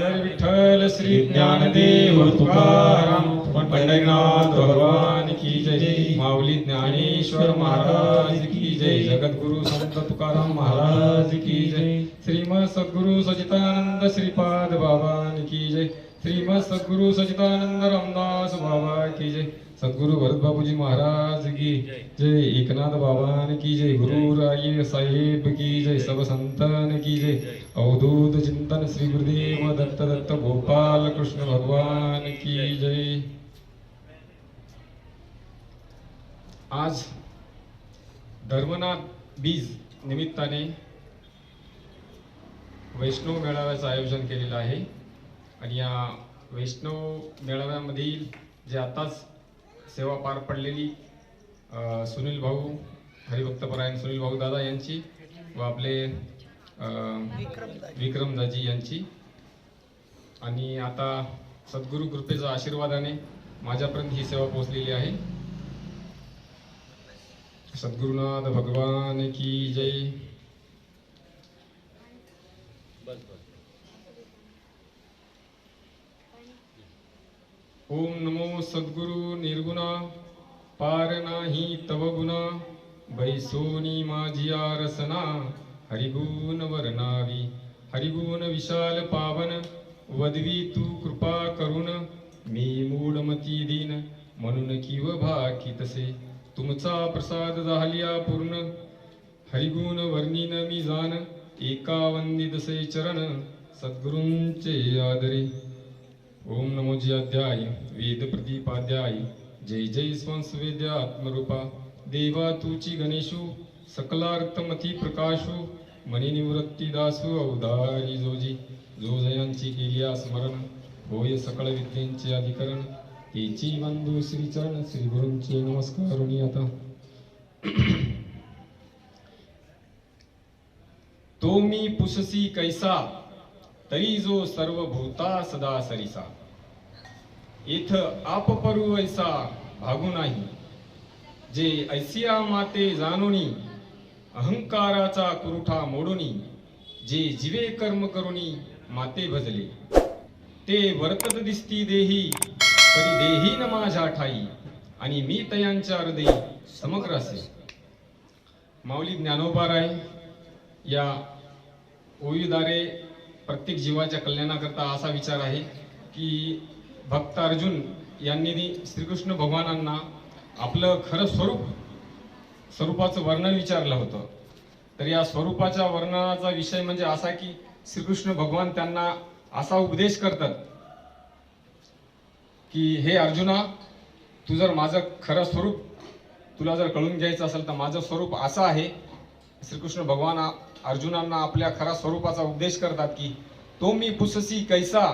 जय विठ्ठल श्री ज्ञानदेव तुकाराम. पंढरीनाथ भगवान की जय. माऊली ज्ञानेश्वर महाराज की जय. जगद्गुरु संत तुकाराम महाराज की जय. श्रीमद सद्गुरु सचितानंद श्रीपाद बाबा की जय. श्रीमद सद्गुरु सचितानंद रामदास बाबा की जय। सद्गुरु भरत बाबूजी महाराज की जय। एकनाथ बाबा की जय। गुरु राय साहेब की जय। सब संतन की जय। अवधूत चिंतन श्री गुरुदेव दत्त दत्त गोपाल कृष्ण भगवान की जय। आज धर्मनाथ बीज निमित्ताने वैष्णव मेळाव्याचं आयोजन केलेलं आहे. आणि या वैष्णव मेळाव्यामधील जे आताच सेवा पार पडलेली सुनील भाऊ हरिभक्तपरायण सुनील भाऊ दादा यांची व आपले विक्रमदाजी यांची. आणि आता सद्गुरू कृपेच्या आशीर्वादाने माझ्यापर्यंत ही सेवा पोहोचलेली आहे. सद्गुरुनाथ भगवान की जय. ओम नमो सद्गुरु निर्गुणा पार नाही तव गुणा बैसोनी माझी आरसना हरिगुण वर्णावी हरिगुण विशाल पावन वदवी तू कृपा करुण मी मूढमती दीन म्हणून किव भाकी तसे तुमचा प्रसाद झालिया पूर्ण हरिगुण वर्णीन मी जाण एका वंदी दसे चरण सद्गुरूंचे आदरे. ओम नमो जी वेद प्रतिपाध्याय जय जय स्वंसवेद्य आत्मरूपा। देवा तुची गणेशू सकलार्थमती प्रकाशू मनी निवृत्ती दासू अवधारी जोजी। जो जयांची केलिया स्मरण होय सकळ विद्येंचे अधिकरण। तेची बंधू श्रीचरण श्री गुरूंचे नमस्कार आता। तो मी पुससी कैसा तरी जो सर्व भूता सदा सरिसा। इथ आप परू ऐसा भागू नाही। जे ऐसिया माते जाणुनी अहंकाराचा कुरुठा मोडुनी जे जीवे कर्म करुणी माते भजले। ते वर्तत दिसती देही परी देही न माझ्या ठाई आणि मी तयांच्या हृदयी समग्र असे। माऊली ज्ञानोबाराय या ओयुदारे प्रत्येक जीवाच्या कल्याणाकरता असा विचार आहे की भक्त अर्जुन यांनी श्रीकृष्ण भगवानांना आपलं खरं स्वरूप स्वरूपाचं वर्णन विचारलं होतं. तर या स्वरूपाच्या वर्णनाचा विषय म्हणजे असा की श्रीकृष्ण भगवान त्यांना असा उपदेश करतात की हे अर्जुना तू जर माझं खरं स्वरूप तुला जर कळून घ्यायचं असेल तर माझं स्वरूप असं आहे. श्रीकृष्ण भगवान अर्जुनांना आपल्या खऱ्या स्वरूपाचा उपदेश करतात की तो मी पुससी कैसा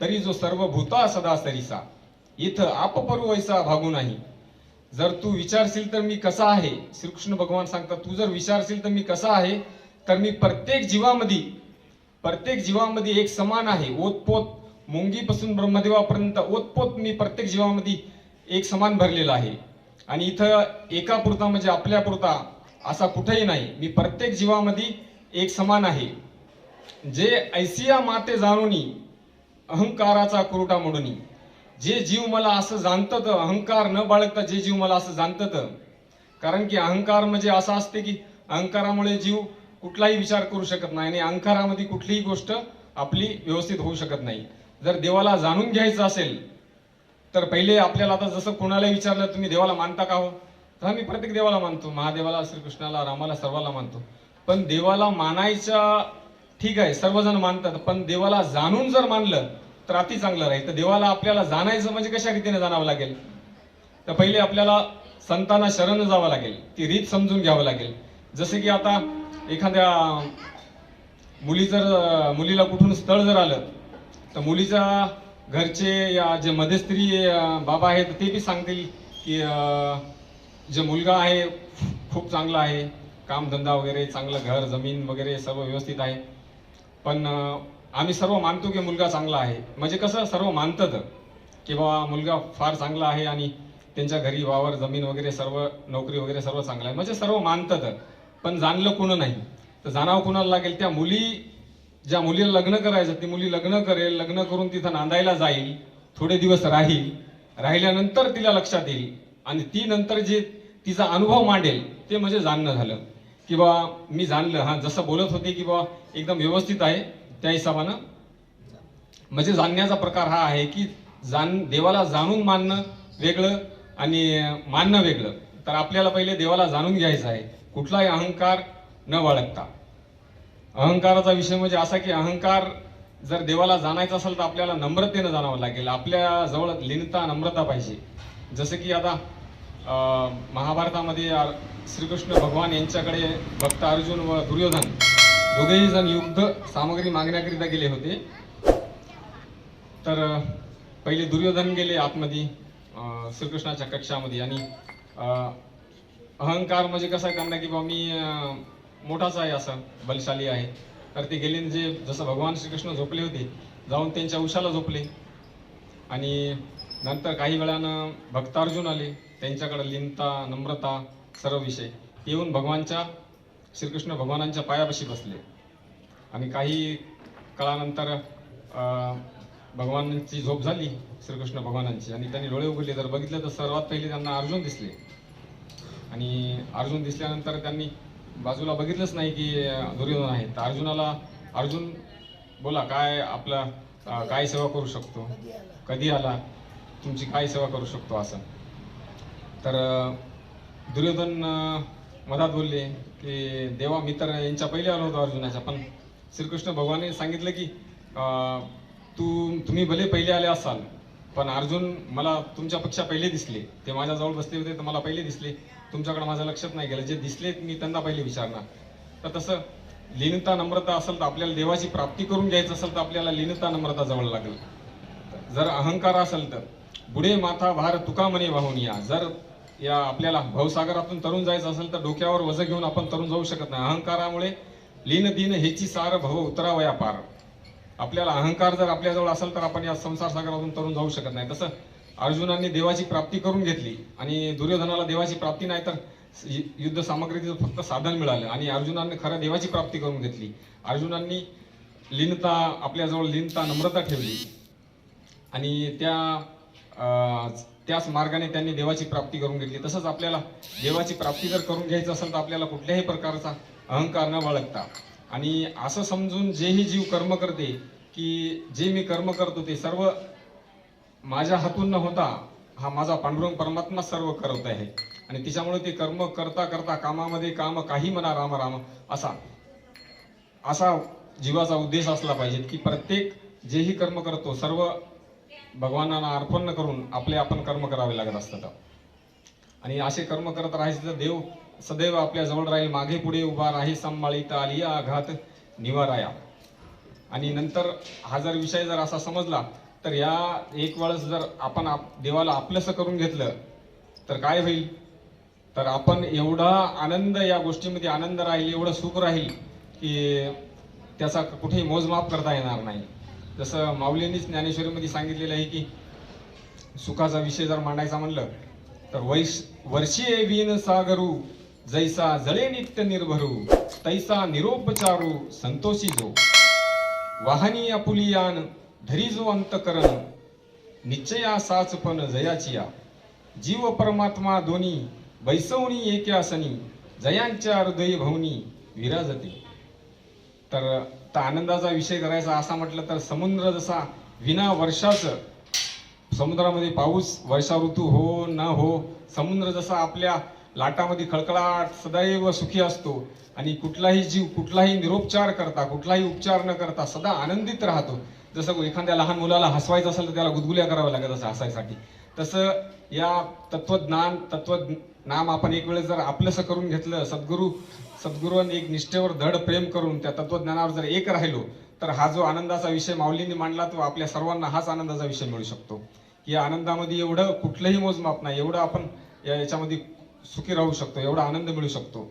तरी जो सर्व भूता सदा सरीसा. इथं आपपरू वैसा भागू नाही. जर तू विचारशील तर मी कसा आहे? श्रीकृष्ण भगवान सांगतात तू जर विचारशील तर मी कसा आहे? तर मी प्रत्येक जीवामध्ये प्रत्येक जीवामध्ये एक समान आहे. ओतपोत मुंगीपासून ब्रह्मदेवापर्यंत ओतपोत मी प्रत्येक जीवामध्ये एक समान भरलेला आहे. आणि इथं एका पुरता म्हणजे आपल्या पुरता असा कुठेही नाही. मी प्रत्येक जीवामध्ये एक समान आहे. जे ऐसिया माते जाणूनी अहंकाराचा कुरुटा मोडुनी जे जीव मला असं जाणतं अहंकार न बाळगता जे जीव मला असं जाणतं कारण की अहंकार म्हणजे असं असते की अहंकारामुळे जीव कुठलाही विचार करू शकत नाही आणि अहंकारामध्ये कुठलीही गोष्ट आपली व्यवस्थित होऊ शकत नाही. जर देवाला जाणून घ्यायचं असेल तर पहिले आपल्याला आता जसं कोणालाही विचारलं तुम्ही देवाला मानता का हो? तर आम्ही प्रत्येक देवाला मानतो. महादेवाला श्रीकृष्णाला रामाला सर्वाला मानतो. पण देवाला मानायच्या ठीक आहे सर्वजण मानतात पण देवाला जाणून जर मानलं तर अति चांगलं राहील. तर देवाला आपल्याला जाणायचं म्हणजे कशा रीतीने जाणावं लागेल? तर पहिले आपल्याला संतांना शरण जावं लागेल ती रीत समजून घ्यावं लागेल. जसे की आता एखाद्या मुली जर मुलीला कुठून स्थळ जर आलं तर मुलीच्या घरचे या जे मध्यस्त्री बाबा आहेत ते बी सांगतील की जे मुलगा आहे खूप चांगला आहे. कामधंदा वगैरे चांगलं घर जमीन वगैरे सर्व व्यवस्थित आहे. पण आम्ही सर्व मानतो की मुलगा चांगला आहे. म्हणजे कसं सर्व मानतात की बाबा मुलगा फार चांगला आहे आणि त्यांच्या घरी वावर जमीन वगैरे सर्व नोकरी वगैरे सर्व चांगलं आहे. म्हणजे सर्व मानतात. पण जाणलं कुणं नाही? तर जाणावं कुणाला लागेल? त्या मुली ज्या मुलीला लग्न करायचं ती मुली लग्न करेल लग्न करून तिथं नांदायला जाईल थोडे दिवस राहील राहिल्यानंतर तिला लक्षात येईल आणि ती नंतर जे तिचा अनुभव मांडेल ते म्हणजे जाणणं झालं. की मी जाणलं हा जसं बोलत होते की बा एकदम व्यवस्थित आहे त्या हिशोबानं. म्हणजे जाणण्याचा प्रकार हा आहे की जाण देवाला जाणून मानणं वेगळं आणि मानणं वेगळं. तर आपल्याला पहिले देवाला जाणून घ्यायचं आहे. कुठलाही अहंकार न बाळगता. अहंकाराचा विषय म्हणजे असा की अहंकार जर देवाला जाणायचा असेल तर आपल्याला नम्रतेनं जाणावं लागेल. आपल्या जवळ लिनता नम्रता पाहिजे. जसं की आता महाभारतामध्ये श्रीकृष्ण भगवान यांच्याकडे भक्त अर्जुन व दुर्योधन दोघेही जण युद्ध सामग्री मागण्याकरिता गेले होते. तर पहिले दुर्योधन गेले आतमध्ये श्रीकृष्णाच्या कक्षामध्ये आणि अहंकार म्हणजे कसं आहे की बा मी मोठाच आहे असं बलशाली आहे. तर ते गेले जे जसं भगवान श्रीकृष्ण झोपले होते जाऊन त्यांच्या उशाला झोपले. आणि नंतर काही वेळानं भक्तार्जुन आले. त्यांच्याकडे लिनता नम्रता सर्व विषय. येऊन भगवानच्या श्रीकृष्ण भगवानांच्या पायापाशी बसले. आणि काही काळानंतर भगवानांची झोप झाली श्रीकृष्ण भगवानांची. आणि त्यांनी डोळे उघडले. तर बघितलं तर सर्वात पहिले त्यांना अर्जुन दिसले. आणि अर्जुन दिसल्यानंतर त्यांनी बाजूला बघितलंच नाही की दुर्योधन आहे तर अर्जुनाला अर्जुन बोला काय आपला काय सेवा करू शकतो? कधी आला? तुमची काय सेवा करू शकतो? असं. तर दुर्योधन मधात बोलले की देवा मी तर यांच्या पहिले आलो होतो अर्जुनाच्या पण श्रीकृष्ण भगवाने सांगितलं की तू तुम्ही भले पहिले आले असाल पण अर्जुन मला तुमच्यापेक्षा पहिले दिसले. ते माझ्याजवळ बसले होते तर मला पहिले दिसले. तुमच्याकडे माझं लक्षात नाही गेलं. जे दिसले मी त्यांना पहिले विचारणार. तर तसं लीनता नम्रता असेल तर आपल्याला देवाची प्राप्ती करून घ्यायचं असेल तर आपल्याला लीनता नम्रता जवळ लागेल. जर अहंकार असेल तर पुढे माथा भार तुका म्हणे वाहून या. जर या आपल्याला भवसागरातून तरुण जायचं असेल तर डोक्यावर वजं घेऊन आपण तरुण जाऊ शकत नाही. अहंकारामुळे लीन दिन हेची सार भव उतरावया पार. आपल्याला अहंकार जर आपल्याजवळ असेल तर आपण या संसार सागरातून तरुण जाऊ शकत नाही. तसं अर्जुनांनी देवाची प्राप्ती करून घेतली आणि दुर्योधनाला देवाची प्राप्ती नाही तर यु- युद्ध सामग्रीचं फक्त साधन मिळालं आणि अर्जुनाने खरं देवाची प्राप्ती करून घेतली. अर्जुनांनी लीनता आपल्याजवळ लीनता नम्रता ठेवली. आणि त्या त्याच मार्गाने त्यांनी देवाची प्राप्ती करून घेतली. तसंच आपल्याला देवाची प्राप्ती जर करून घ्यायचं असेल तर आपल्याला कुठल्याही प्रकारचा अहंकार न बाळगता. आणि असं समजून जेही जीव कर्म करते की जे मी कर्म करतो ते सर्व माझ्या हातून न होता हा माझा पांडुरंग परमात्मा सर्व करत आहे. आणि तिच्यामुळे ते कर्म करता करता कामामध्ये काम काही म्हणा राम राम असा असा जीवाचा उद्देश असला पाहिजे की प्रत्येक जेही कर्म करतो सर्व भगवानांना अर्पण करून आपले आपण कर्म करावे लागत असतात. आणि असे कर्म करत राहायचे तर देव सदैव आपल्या जवळ राहील मागे पुढे उभा राही संभाळीत आलिया आघात निवाराया. आणि नंतर हा जर विषय जर असा समजला तर या एक वेळेस जर आपण आप- देवाला आपलंसं करून घेतलं तर काय होईल? तर आपण एवढा आनंद या गोष्टीमध्ये आनंद राहील एवढं सुख राहील की त्याचा कुठेही मोजमाप करता येणार नाही. जसं माऊलींनीच ज्ञानेश्वरीमध्ये सांगितलेलं आहे की सुखाचा विषय जर मांडायचा म्हणलं तर वैश वर्षी विन सागरू जैसा जळे नित्य निर्भरू तैसा निरोपचारू संतोषी जो. वाहनी अपुलियान धरी जो अंतकरण निश्चया साच पण जयाचिया. जीव परमात्मा दोन्ही बैसवणी एक्यासनी जयांच्या हृदय भवनी विराजते. तर तर आनंदाचा विषय करायचा असा म्हटलं तर समुद्र जसा विना वर्षाचं समुद्रामध्ये पाऊस वर्षा ऋतू हो न हो समुद्र जसा आपल्या लाटामध्ये खळखळाट सदैव सुखी असतो आणि कुठलाही जीव कुठलाही निरोपचार करता कुठलाही उपचार न करता सदा आनंदित राहतो. जसं एखाद्या लहान मुलाला हसवायचं असेल तर त्याला गुदगुल्या कराव्या लागत असं हसायसाठी. तसं या तत्वज्ञान तत्वज्ञान नाम आपण एक वेळेस जर आपलंसं करून घेतलं सद्गुरू सद्गुरूंनी एक निष्ठेवर धड प्रेम करून त्या तत्वज्ञानावर जर एक राहिलो तर हा जो आनंदाचा विषय माऊलींनी मांडला तो आपल्या सर्वांना हाच आनंदाचा विषय मिळू शकतो. की या आनंदामध्ये एवढं कुठलंही मोजमाप नाही एवढं आपण या याच्यामध्ये सुखी राहू शकतो एवढा आनंद मिळू शकतो.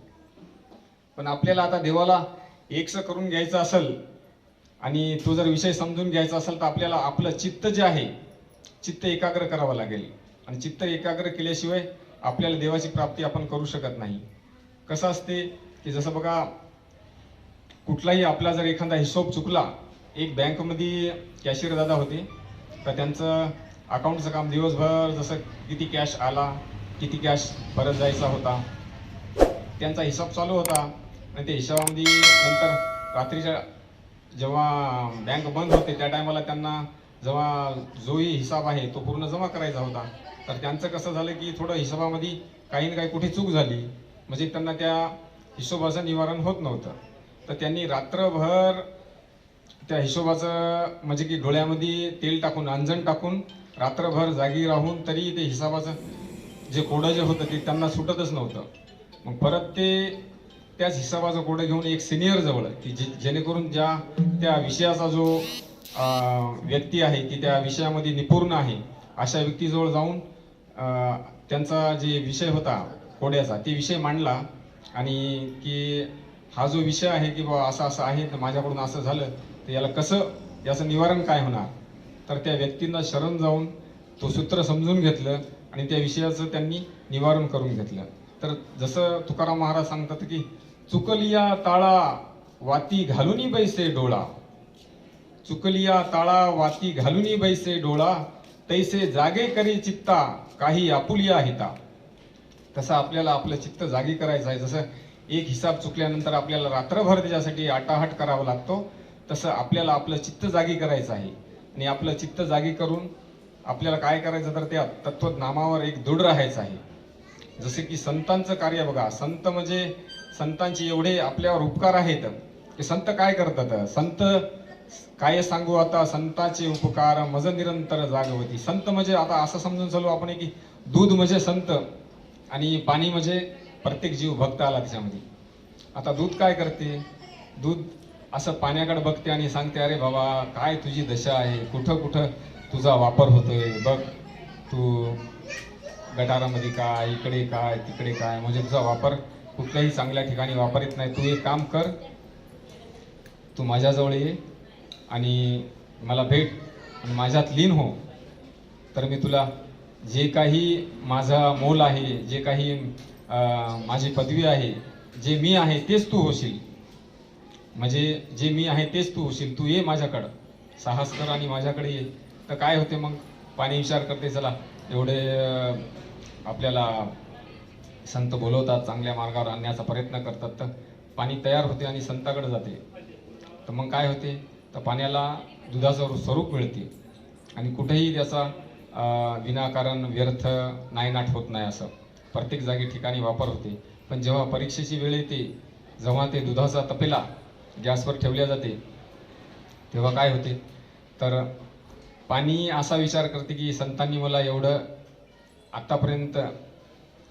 पण आपल्याला आता देवाला एकसं करून घ्यायचं असेल आणि तो जर विषय समजून घ्यायचा असेल तर आपल्याला आपलं चित्त जे आहे चित्त एकाग्र करावं लागेल. आणि चित्त एकाग्र केल्याशिवाय आपल्याला देवाची प्राप्ती आपण करू शकत नाही. कसं असते की जसं बघा कुठलाही आपला जर एखादा हिशोब चुकला एक बँकमध्ये कॅशियर दादा होते तर त्यांचं अकाउंटचं काम दिवसभर जसं किती कॅश आला किती कॅश परत जायचा होता त्यांचा हिशोब चालू होता. आणि त्या हिशोबामध्ये नंतर रात्रीच्या जेव्हा बँक बंद होते त्या टायमाला त्यांना जेव्हा जोही हिसाब आहे तो पूर्ण जमा करायचा होता. तर त्यांचं कसं झालं की थोडं हिशोबामध्ये काही ना काही कुठे चूक झाली. म्हणजे त्यांना त्या हिशोबाचं निवारण होत नव्हतं. तर त्यांनी रात्रभर त्या हिशोबाचं म्हणजे की डोळ्यामध्ये तेल टाकून अंजन टाकून रात्रभर जागी राहून तरी ते हिसाबाचं जे कोडं जे होतं ते त्यांना सुटतच नव्हतं. मग परत ते त्याच हिसाबाचं कोडं घेऊन एक सिनियर जवळ की जे जेणेकरून ज्या त्या विषयाचा जो व्यक्ती आहे की त्या विषयामध्ये निपूर्ण आहे अशा व्यक्तीजवळ जाऊन त्यांचा जे विषय होता कोड्याचा ते विषय मांडला. आणि की हा जो विषय आहे की बाबा असं असं आहे तर माझ्याकडून असं झालं तर याला कसं याचं निवारण काय होणार? तर त्या व्यक्तींना शरण जाऊन तो सूत्र समजून घेतलं आणि त्या विषयाचं त्यांनी निवारण करून घेतलं. तर जसं तुकाराम महाराज सांगतात की चुकलिया ताळा वाती घालूनी बैसे डोळा. चुकलिया ताळा वाती घालूनी बैसे डोळा तैसे जागे करी चित्ता काही आपुलिया हिता. तसं आपल्याला आपलं चित्त जागी करायचं आहे. जसं एक हिसाब चुकल्यानंतर आपल्याला रात्रभर त्याच्यासाठी आटाहाट करावा लागतो तसं आपल्याला आपलं चित्त जागी करायचं आहे. आणि आपलं चित्त जागी करून आपल्याला काय करायचं तर त्या तत्वज्ञानावर एक दृढ राहायचं आहे. जसे की संतांचं कार्य बघा. संत म्हणजे संतांचे एवढे आपल्यावर उपकार आहेत. की संत काय करतात? संत काय सांगू आता? संताचे उपकार मज निरंतर जागवती. संत म्हणजे आता असं समजून चालू आपण की दूध म्हणजे संत. आणि पाणी म्हणजे प्रत्येक जीव भक्त आला त्याच्यामध्ये. आता दूध काय करते? दूध असं पाण्याकडे बघते आणि सांगते अरे बाबा काय तुझी दशा आहे? कुठं कुठं तुझा वापर होतोय? बघ तू गटारामध्ये काय इकडे काय तिकडे काय? म्हणजे तुझा वापर कुठल्याही चांगल्या ठिकाणी वापर येत नाही. तू एक काम कर तू माझ्याजवळ ये आणि मला भेट आणि माझ्यात लीन हो. तर मी तुला जे काही माझा मोल आहे जे काही माझी पदवी आहे जे मी आहे तेच तू होशील. म्हणजे जे मी आहे तेच तू होशील तू ये माझ्याकडं. साहस कर आणि माझ्याकडे ये. तर काय होते मग? पाणी विचार करते चला. एवढे आपल्याला संत बोलवतात चांगल्या मार्गावर आणण्याचा प्रयत्न करतात. तर पाणी तयार होते आणि संताकडे जाते. तर मग काय होते? तर पाण्याला दुधाचं स्वरूप मिळते. आणि कुठेही त्याचा विनाकारण व्यर्थ नायनाट होत नाही असं. प्रत्येक जागी ठिकाणी वापर होते. पण जेव्हा परीक्षेची वेळ येते जेव्हा ते दुधाचा तपेला गॅसवर ठेवल्या जाते तेव्हा काय होते? तर पाणी असा विचार करते की संतांनी मला एवढं आत्तापर्यंत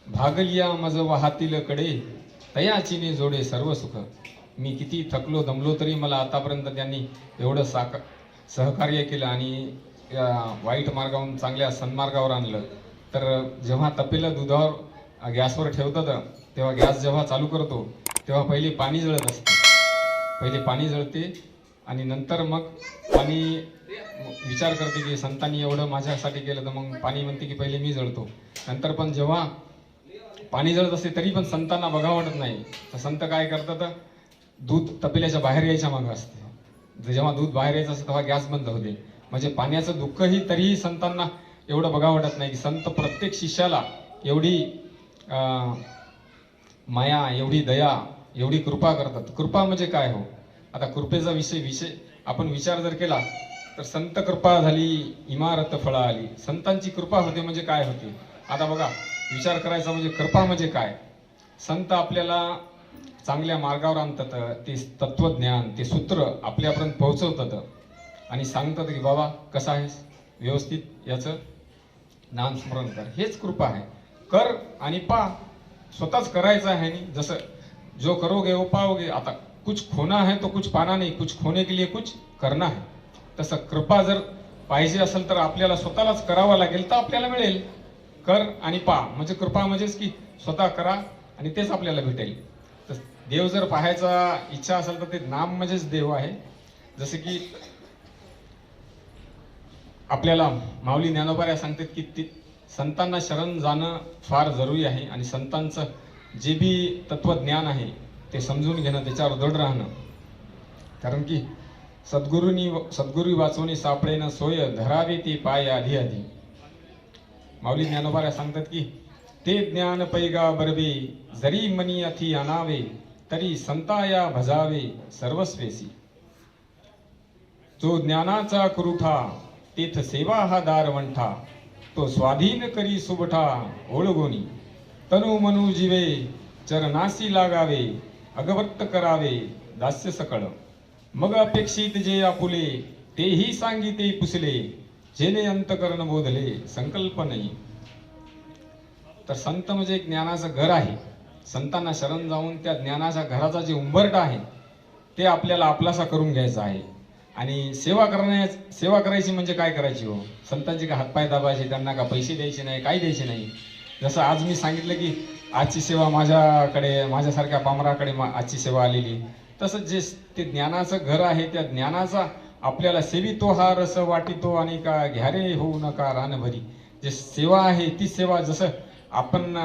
भागलिया मज वाहातील कडे तयाचीने जोडे सर्व सुख. मी किती थकलो दमलो तरी मला आतापर्यंत त्यांनी एवढं साक सहकार्य केलं आणि वाईट मार्गावरून चांगल्या सन्मार्गावर आणलं. तर जेव्हा तपेलं दुधावर गॅसवर ठेवतात तेव्हा गॅस जेव्हा चालू करतो तेव्हा पहिले पाणी जळत असते. पहिले पाणी जळते आणि नंतर मग पाणी विचार करते की संतांनी एवढं माझ्यासाठी केलं तर मग पाणी म्हणते की पहिले मी जळतो. नंतर पण जेव्हा पाणी जळत असते तरी पण संतांना बघा वाटत नाही. तर संत काय करतात दूध तपेल्याच्या बाहेर यायच्या मागं असते. जेव्हा दूध बाहेर यायचं असतं तेव्हा गॅस बंद होते. म्हणजे पाण्याचं दुःखही तरीही संतांना एवढं बघा वाटत नाही की संत प्रत्येक शिष्याला एवढी माया एवढी दया एवढी कृपा करतात. कृपा म्हणजे काय हो? आता कृपेचा विषय विषय आपण विचार जर केला तर संत कृपा झाली इमारत फळा आली. संतांची कृपा होते म्हणजे काय होते? आता बघा विचार करायचा म्हणजे कृपा म्हणजे काय? संत आपल्याला चांगल्या मार्गावर आणतात ते तत्वज्ञान ते सूत्र आपल्यापर्यंत पोहोचवतात. आणि सांगतात की बाबा कसं आहेस? व्यवस्थित? याचं नामस्मरण कर. हेच कृपा आहे. कर आणि पा. स्वतःच करायचं आहे आणि जसं जो करोगे वो पाओगे आता कुछ खोना है तो कुछ पाना नाही. कुछ खोने के लिए कुछ करना है. तसं कृपा जर पाहिजे असेल तर आपल्याला स्वतःलाच करावं लागेल तर आपल्याला मिळेल. कर आणि पा. म्हणजे कृपा म्हणजेच की स्वतः करा आणि तेच आपल्याला भेटेल. तर देव जर पाहायचा इच्छा असेल तर ते नाम म्हणजेच देव आहे. जसं की आपल्याला माऊली ज्ञानोबाऱ्या सांगतात की ती संतांना शरण जाणं फार जरुरी आहे आणि संतांचं जे बी तत्वज्ञान आहे ते समजून घेणं त्याच्यावर दृढ राहणं. कारण की सद्गुरूंनी सद्गुरू वाचवणी सापडेनं सोय धरावे ते पाय आधी आधी. माऊली ज्ञानोबाऱ्या सांगतात की ते ज्ञान पैगा बरवे जरी मनी अथी आणावे तरी संताया भजावे सर्वस्वेसी. जो ज्ञानाचा कुरुठा तेथ सेवा हा दारवंठा तो स्वाधीन करी सुबठा ओळगोनी तनु मनु जीवे चरनासी लागावे अगवत्त करावे दास्य सकळ. मग अपेक्षित जे आपुले तेही सांगिते पुसले जेने अंतकरण बोधले संकल्प नाही. तर संत म्हणजे एक ज्ञानाचं घर आहे. संतांना शरण जाऊन त्या ज्ञानाच्या घराचा जे उंबरट आहे ते आपल्याला आपलासा करून घ्यायचं आहे. आणि सेवा करण्या सेवा करायची म्हणजे काय करायची हो? संतांची का हातपाय दाबायचे त्यांना का पैसे द्यायचे नाही काही द्यायचे नाही. जसं आज मी सांगितलं की आजची सेवा माझ्याकडे माझ्यासारख्या पामराकडे मा- आजची सेवा आलेली. तसं जे ते ज्ञानाचं घर आहे त्या ज्ञानाचा आपल्याला सेवितो हा रस वाटितो आणि का घ्यारे होऊ नका रानभरी. जे सेवा आहे ती सेवा जसं आपण